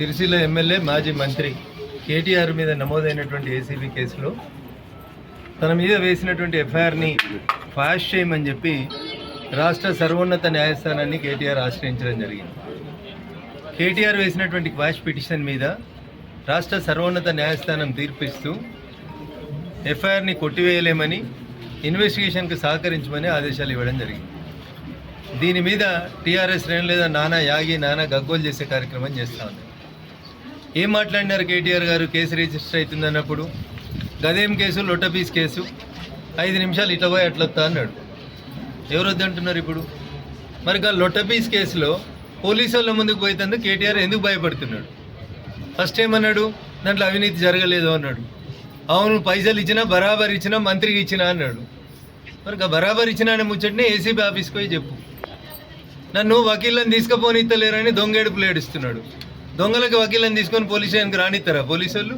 Sircilla MLA మాజీ మంత్రి కేటీఆర్ మీద నమోదైనటువంటి ఏసీబీ కేసులో తన మీద వేసినటువంటి ఎఫ్ఐఆర్ని ఫాస్ట్ చేయమని చెప్పి రాష్ట్ర సర్వోన్నత న్యాయస్థానాన్ని కేటీఆర్ ఆశ్రయించడం జరిగింది. కేటీఆర్ వేసినటువంటి క్వాష్ పిటిషన్ మీద రాష్ట్ర సర్వోన్నత న్యాయస్థానం తీర్పిస్తూ ఎఫ్ఐఆర్ని కొట్టివేయలేమని ఇన్వెస్టిగేషన్కి సహకరించమని ఆదేశాలు ఇవ్వడం జరిగింది. దీని మీద టీఆర్ఎస్ శ్రేణులు లేదా నానా యాగి నానా గగ్గోలు చేసే కార్యక్రమం చేస్తూ ఉంది. ఏం మాట్లాడినారు కేటీఆర్ గారు? కేసు రిజిస్టర్ అవుతుంది అన్నప్పుడు గదేం కేసు? లొట్టపీస్ కేసు. ఐదు నిమిషాలు ఇట్లా పోయి అట్లా అన్నాడు. ఎవరు వద్దంటున్నారు ఇప్పుడు? మరి ఆ లొట్టపీస్ కేసులో పోలీసు వాళ్ళ ముందుకు పోయేందుకు కేటీఆర్ ఎందుకు భయపడుతున్నాడు? ఫస్ట్ ఏమన్నాడు? దాంట్లో అవినీతి జరగలేదు అన్నాడు. అవును పైసలు ఇచ్చినా బరాబర్ ఇచ్చినా మంత్రికి ఇచ్చినా అన్నాడు. మరి గా బరాబర్ ఇచ్చినా అనే ముచ్చట్ని ఏసీబీ ఆఫీస్కి పోయి చెప్పు. నన్ను వకీళ్ళని దొంగ దొంగేడుపులు ఏడుస్తున్నాడు. దొంగలకి వకీలను తీసుకొని పోలీస్ స్టేషన్కి రానిస్తారా పోలీసు వాళ్ళు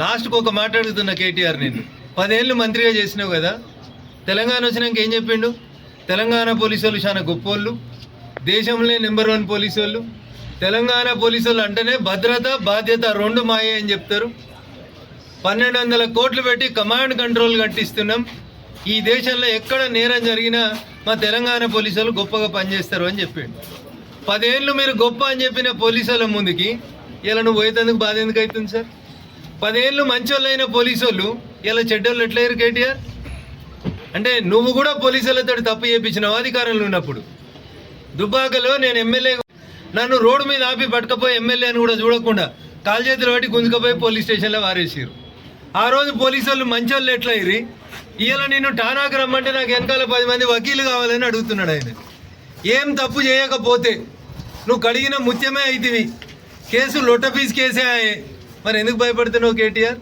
లాస్ట్కి ఒక మాట అడుగుతున్నా కేటీఆర్ నేను. పదేళ్ళు మంత్రిగా చేసినావు కదా తెలంగాణ వచ్చినాక ఏం చెప్పిండు? తెలంగాణ పోలీసు వాళ్ళు చాలా గొప్పోళ్ళు దేశంలో నెంబర్ వన్ పోలీసు వాళ్ళు తెలంగాణ పోలీసు వాళ్ళు అంటేనే భద్రత బాధ్యత రెండు మాయే అని చెప్తారు. పన్నెండు వందల కోట్లు పెట్టి కమాండ్ కంట్రోల్ కట్టిస్తున్నాం. ఈ దేశంలో ఎక్కడ నేరం జరిగినా మా తెలంగాణ పోలీసులు గొప్పగా పనిచేస్తారు అని చెప్పిండు. పదేళ్ళు మీరు గొప్ప అని చెప్పిన పోలీసుల ముందుకి ఇలా నువ్వు పోయేందుకు బాధ ఎందుకు అవుతుంది సార్? పదేళ్ళు మంచోళ్ళైన పోలీసోళ్ళు ఇలా చెడ్డోళ్ళు ఎట్లయ్యారు కేటీఆర్? అంటే నువ్వు కూడా పోలీసులతో తప్పు చేయించినావు అధికారంలో ఉన్నప్పుడు. దుబ్బాకలో నేను ఎమ్మెల్యే నన్ను రోడ్డు మీద ఆపి పట్టుకపోయి ఎమ్మెల్యే అని కూడా చూడకుండా కాలు చేతులు పట్టి గుంజుకపోయి పోలీస్ స్టేషన్లో వారేసారు ఆ రోజు పోలీసు వాళ్ళు మంచి ఎట్లా ఎట్లయ్యి ఇవాళ నేను టానాకు రమ్మంటే నాకు వెనకాల పది మంది వకీలు కావాలని అడుగుతున్నాడు ఆయన. ఏం తప్పు చేయకపోతే నువ్వు కడిగిన ముత్యమే అయితివి. కేసు లొట్టపీస్ కేసే ఆయే. మరి ఎందుకు భయపడుతున్నావు కేటీఆర్?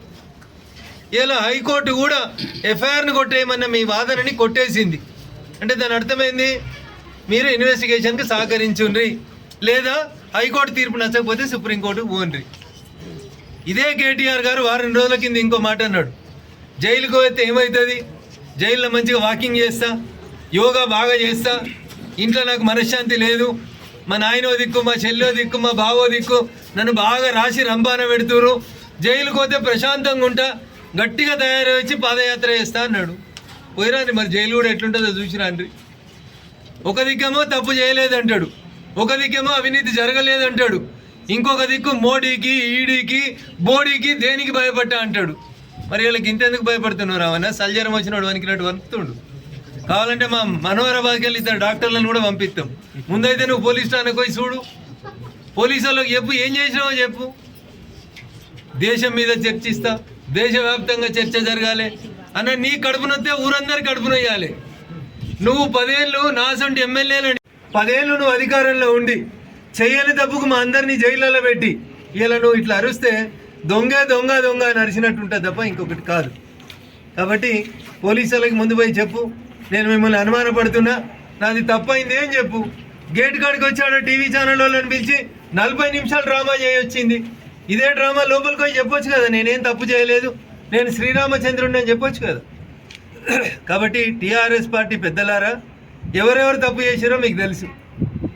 ఇలా హైకోర్టు కూడా ఎఫ్ఐఆర్ని కొట్టేయమన్న మీ వాదనని కొట్టేసింది. అంటే దాని అర్థమైంది? మీరు ఇన్వెస్టిగేషన్కి సహకరించుండ్రి. లేదా హైకోర్టు తీర్పు నచ్చకపోతే సుప్రీంకోర్టుకు పోండ్రి. ఇదే కేటీఆర్ గారు వారం రోజుల కింద ఇంకో మాట అన్నాడు. జైలుకు పోతే ఏమవుతుంది జైల్లో మంచిగా వాకింగ్ చేస్తా యోగా బాగా చేస్తా ఇంట్లో నాకు మనశ్శాంతి లేదు. మా నాయనో దిక్కు మా చెల్లో దిక్కు మా బావో దిక్కు నన్ను బాగా రాసి రంపాన పెడుతురు జైలుకు పోతే ప్రశాంతంగా ఉంటా. గట్టిగా తయారు వచ్చి పాదయాత్ర చేస్తా అన్నాడు. పోయిరాని మరి జైలు కూడా ఎట్లుంటుందో చూసిరాండ్రి. ఒక దిక్కేమో తప్పు చేయలేదంటాడు. ఒక దిక్కేమో అవినీతి జరగలేదంటాడు. ఇంకొక దిక్కు మోడీకి ఈడీకి బోడీకి దేనికి భయపడ్డా అంటాడు. మరి వీళ్ళకి ఇంతెందుకు భయపడుతున్నారు రావన్న సల్జరం వచ్చినాడు వనికినట్టు వణుకుతుండు. కావాలంటే మా మనోహరాబాద్కి వెళ్ళి ఇద్దరు డాక్టర్లను కూడా పంపిస్తాం. ముందైతే నువ్వు పోలీస్ స్టేషన్కి పోయి చూడు. పోలీసు వాళ్ళకి చెప్పు ఏం చేసినావో చెప్పు. దేశం మీద చర్చిస్తా దేశవ్యాప్తంగా చర్చ జరగాలి. అన్న నీ కడుపునొత్తే ఊరందరి కడుపునొయ్యాలి నువ్వు పదేళ్ళు నాసంటి ఎమ్మెల్యేలని పదేళ్ళు నువ్వు అధికారంలో ఉండి చెయ్యని తప్పుకు మా అందరినీ జైళ్ళలో పెట్టి ఇలా నువ్వు ఇట్లా అరుస్తే దొంగ దొంగ దొంగ అని అరిచినట్టు ఉంటుంది తప్ప ఇంకొకటి కాదు. కాబట్టి పోలీసులకి ముందు పోయి చెప్పు. నేను మిమ్మల్ని అనుమానపడుతున్నా. నాది తప్పైంది ఏం చెప్పు? గేట్ కాడికి వచ్చాడు టీవీ ఛానల్ వాళ్ళని పిలిచి నలభై నిమిషాలు డ్రామా చేయొచ్చింది. ఇదే డ్రామా లోపలికి పోయి చెప్పొచ్చు కదా నేనేం తప్పు చేయలేదు. నేను శ్రీరామచంద్రుడిని అని చెప్పొచ్చు కదా. కాబట్టి టీఆర్ఎస్ పార్టీ పెద్దలారా ఎవరెవరు తప్పు చేశారో మీకు తెలుసు.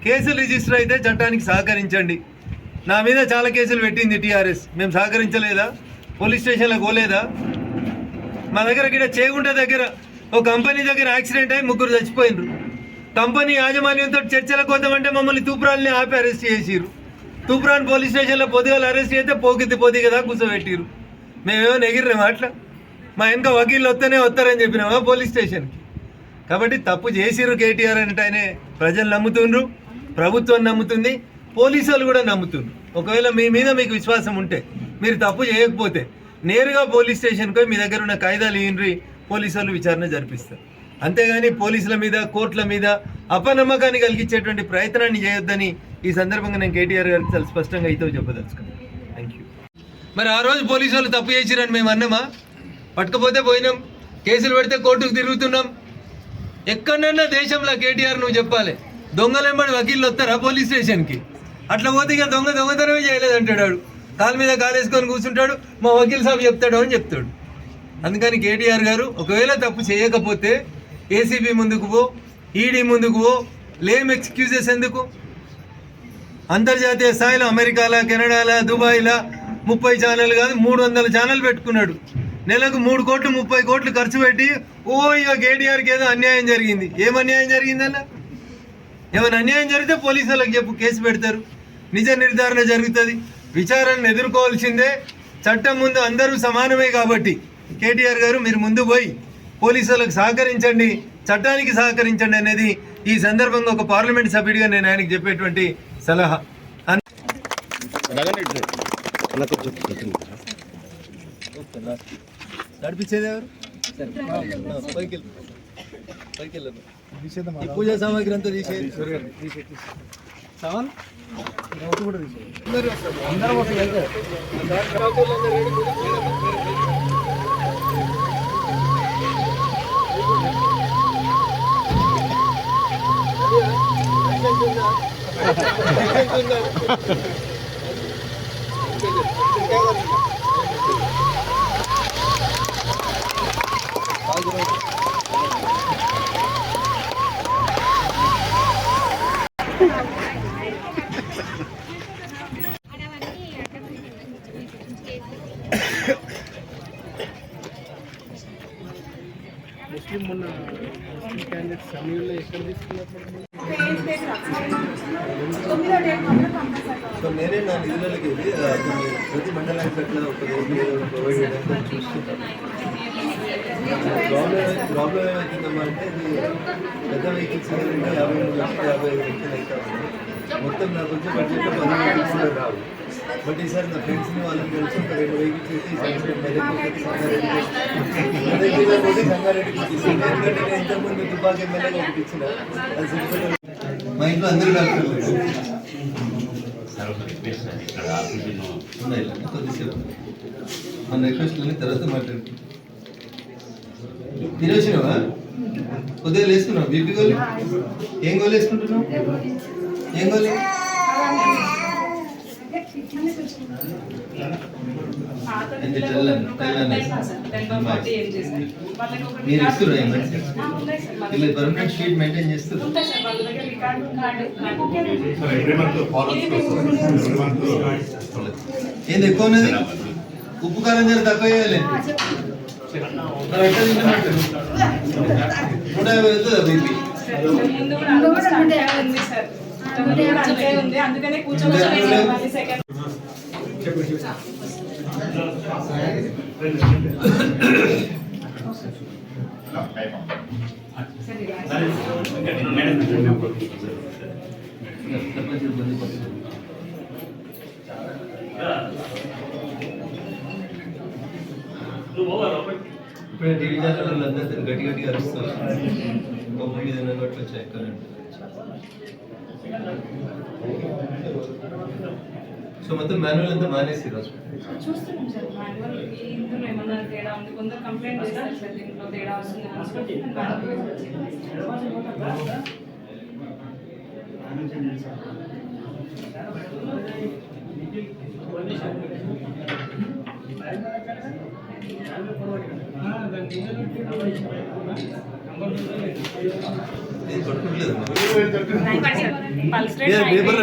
కేసులు రిజిస్టర్ అయితే చట్టానికి సహకరించండి. నా మీద చాలా కేసులు పెట్టింది టీఆర్ఎస్. మేము సహకరించలేదా? పోలీస్ స్టేషన్లో పోలేదా? మా దగ్గర ఇక్కడ చేగుంట దగ్గర ఓ కంపెనీ దగ్గర యాక్సిడెంట్ అయ్యి ముగ్గురు చచ్చిపోయినరు. కంపెనీ యాజమాన్యంతో చర్చలకు వద్దామంటే మమ్మల్ని తూపురాల్ని ఆపి అరెస్ట్ చేసిరు తూపురాన్ పోలీస్ స్టేషన్లో పొద్దుగాలు అరెస్ట్ చేస్తే పోకిద్ది పోది కదా కూర్చోబెట్టిరు మేమేమో ఎగిరినామా అట్లా మా వెనక వకీళ్ళు వస్తేనే వస్తారని చెప్పినామా పోలీస్ స్టేషన్కి. కాబట్టి తప్పు చేసిరు కేటీఆర్ అంటేనే ప్రజలు నమ్ముతుండ్రు ప్రభుత్వం నమ్ముతుంది పోలీసులు వాళ్ళు కూడా నమ్ముతుండ్రు. ఒకవేళ మీ మీద మీకు విశ్వాసం ఉంటే మీరు తప్పు చేయకపోతే నేరుగా పోలీస్ స్టేషన్కి మీ దగ్గర ఉన్న కాయిదాలు ఇయ్యండ్రి పోలీసు వాళ్ళు విచారణ జరిపిస్తారు. అంతేగాని పోలీసుల మీద కోర్టుల మీద అపనమ్మకాన్ని కలిగించేటువంటి ప్రయత్నాన్ని చేయొద్దని ఈ సందర్భంగా నేను కేటీఆర్ గారికి చాలా స్పష్టంగా అయితే చెప్పదలుచుకున్నాను. థ్యాంక్ యూ మరి ఆ రోజు పోలీసు వాళ్ళు తప్పు చేసిరని మేము అన్నామా? పట్టుకపోతే పోయినాం కేసులు పెడితే కోర్టుకు తిరుగుతున్నాం. ఎక్కడన్నా దేశంలో కేటీఆర్ నువ్వు చెప్పాలి దొంగలెంబడి వకీళ్ళు వస్తారా పోలీస్ స్టేషన్కి? అట్లా పోతే ఇక దొంగ దొంగతనమే చేయలేదు అంటాడు వాడు. కాలు మీద కాలేసుకొని కూర్చుంటాడు మా వకీల్ సాబ్ చెప్తాడు అని చెప్తాడు. అందుకని కేటీఆర్ గారు ఒకవేళ తప్పు చేయకపోతే ఏసీబీ ముందుకు పో ఈడీ ముందుకు పో లేమ్ ఎక్స్క్యూజెస్ ఎందుకు? అంతర్జాతీయ స్థాయిలో అమెరికాలా కెనడాలా దుబాయ్లా ముప్పై ఛానల్ కాదు మూడు వందల ఛానల్ పెట్టుకున్నాడు. నెలకు మూడు కోట్లు ముప్పై కోట్లు ఖర్చు పెట్టి ఓ ఇక కేటీఆర్కి ఏదో అన్యాయం జరిగింది. ఏం అన్యాయం జరిగిందన్న ఏమైనా అన్యాయం జరిగితే పోలీసులకు చెప్పు కేసు పెడతారు. నిజ నిర్ధారణ జరుగుతుంది. విచారణను ఎదుర్కోవాల్సిందే. చట్టం ముందు అందరూ సమానమే కాబట్టి. కేటీఆర్ గారు మీరు ముందు పోయి పోలీసులకు సహకరించండి చట్టానికి సహకరించండి అనేది ఈ సందర్భంగా ఒక పార్లమెంట్ సభ్యుడిగా నేను ఆయనకు చెప్పేటువంటి సలహా. అన్- నడిపించేది ఎవరు? పూజా సామాగ్రి అంతా తీసేది ముస్లిం మొన్న ముస్లిం క్యాండిడేట్ సమయంలో ఎక్కడ తీసుకున్నప్పుడు సో నేనే నా నిధులకి వెళ్ళి ప్రతి మండలానికి అట్లా ఒక ప్రొవైడ్ చేయడానికి ప్రాబ్లం ప్రాబ్లం ఏమవుతుందమ్మా అంటే ఇది పెద్ద వెహికల్స్ ఏదంటే యాభై మూడు లక్షలు యాభై ఐదు లక్షలు అయితే ఉన్నాయి మొత్తం నాకు వచ్చే బడ్జెట్లో పది వెహికల్స్ కూడా రావు. బట్ ఈసారి నా ఫ్రెండ్స్ని వాళ్ళని కలిసి ఒక రెండు వెహికల్స్ మెదక్ సంగారెడ్డి సంగారెడ్డికి ఎందుకంటే నేను ఇంతకుముందు తుపాకి ఎమ్మెల్యేగా ఒకటి ఇచ్చిన. అది మా ఇంట్లో అందరూ డాక్టర్లు కొద్దిసేపు మన రిక్వెస్ట్లని తర్వాత మాట్లాడుకుంటాం. తినేసినావా కొద్దిగా వేసుకున్నావు బీపీ గోలి? ఏం గోలు వేసుకుంటున్నావు? ఏం తెల్లని మీరు పర్మనెంట్ షీట్ మెయింటైన్ చేస్తారు. ఏంది ఎక్కువ ఉన్నది? ఉప్పు కారం జర తక్కువ వేయాలి. నూట యాభై అవుతుందా బీపీ? అందుకనే కూర్చోవచ్చు మళ్ళీ సెకండ్ ఇప్పుడే టీవీ ఛానల్ వాళ్ళందరూ గట్టి గట్టిగా అరుస్తారు బొమ్మ మీద నన్నట్లు వచ్చాయి కరెంట్ సో మొత్తం మాన్యువల్ అంతా మానేసి రోజు చూస్తున్నాం సార్ మాన్యువల్ ఇందులో ఏమన్నా తేడా ఉంది? కొందరు కంప్లైంట్ చేస్తారు సార్ దీంట్లో తేడా వస్తుంది అని ఇది పట్టుకోలేదు పల్స్ పేపర్